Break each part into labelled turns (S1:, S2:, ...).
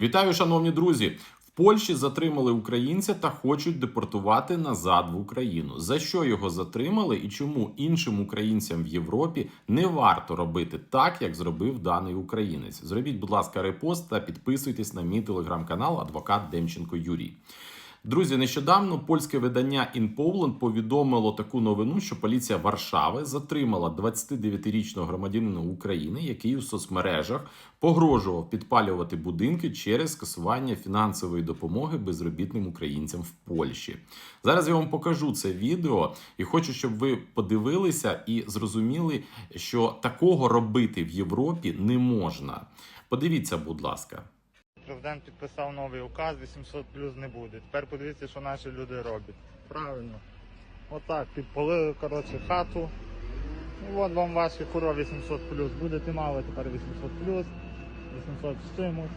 S1: Вітаю, шановні друзі! В Польщі затримали українця та хочуть депортувати назад в Україну. За що його затримали і чому іншим українцям в Європі не варто робити так, як зробив даний українець? Зробіть, будь ласка, репост та підписуйтесь на мій телеграм-канал Адвокат Демченко Юрій. Друзі, нещодавно польське видання In Poland повідомило таку новину, що поліція Варшави затримала 29-річного громадянина України, який у соцмережах погрожував підпалювати будинки через скасування фінансової допомоги безробітним українцям в Польщі. Зараз я вам покажу це відео і хочу, щоб ви подивилися і зрозуміли, що такого робити в Європі не можна. Подивіться, будь ласка.
S2: Президент підписав новий указ, 800 плюс не буде. Тепер подивіться, що наші люди роблять. Правильно. Отак, підпалили, коротше, хату. І от вам ваші фуро 800 плюс. Будете мали тепер 800 плюс, 800 з чимось.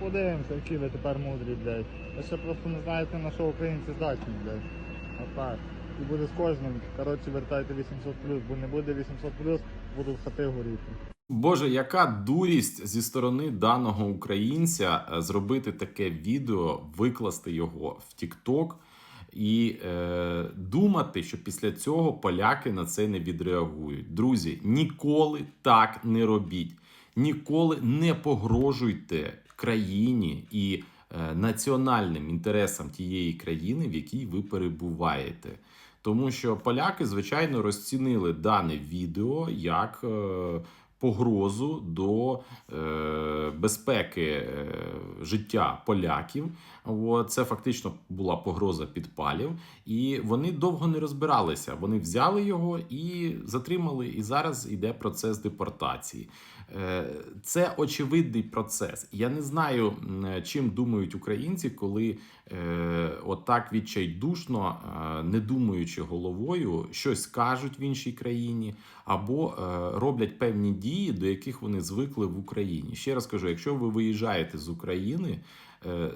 S2: Подивимося, які ви тепер мудрі, блядь. Ви ще просто не знаєте, на що українці здатні, блядь. Отак. І буде з кожним, коротше, вертайте 800 плюс, бо не буде 800 плюс, будуть хати горіти.
S1: Боже, яка дурість зі сторони даного українця е, зробити таке відео, викласти його в TikTok і е, думати, що після цього поляки на це не відреагують. Друзі, ніколи так не робіть, ніколи не погрожуйте країні і е, національним інтересам тієї країни, в якій ви перебуваєте. Тому що поляки, звичайно, розцінили дане відео як е, погрозу до е, безпеки е, життя поляків. От, це фактично була погроза підпалів, і вони довго не розбиралися. Вони взяли його і затримали. І зараз йде процес депортації. Е, Це очевидний процес. Я не знаю, чим думають українці, коли е, отак відчайдушно, е, не думаючи головою, щось кажуть в іншій країні, або е, роблять певні дії, до яких вони звикли в Україні. Ще раз кажу: якщо ви виїжджаєте з України. Е,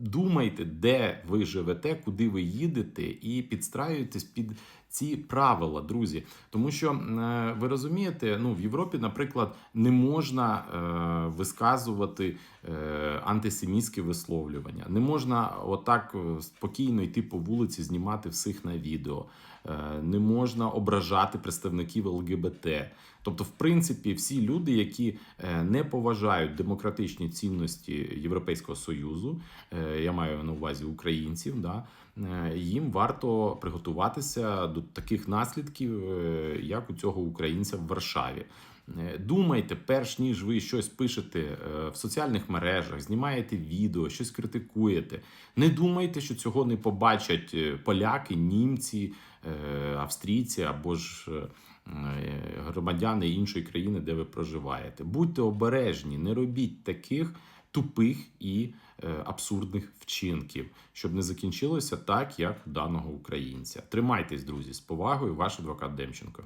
S1: Думайте, де ви живете, куди ви їдете, і підстраюйтесь під ці правила, друзі. Тому що е, ви розумієте, ну в Європі, наприклад, не можна е, висказувати е, антисемітські висловлювання, не можна отак спокійно йти по вулиці, знімати всіх на відео, не можна ображати представників ЛГБТ. Тобто, в принципі, всі люди, які не поважають демократичні цінності Європейського союзу, е, я маю на увазі українців, да, е, їм варто приготуватися до таких наслідків, е, як у цього українця в Варшаві. Думайте, перш ніж ви щось пишете в соціальних мережах, знімаєте відео, щось критикуєте. Не думайте, що цього не побачать поляки, німці, австрійці або ж громадяни іншої країни, де ви проживаєте. Будьте обережні, не робіть таких тупих і е, абсурдних вчинків, щоб не закінчилося так, як у даного українця. Тримайтесь, друзі, з повагою, ваш адвокат Демченко.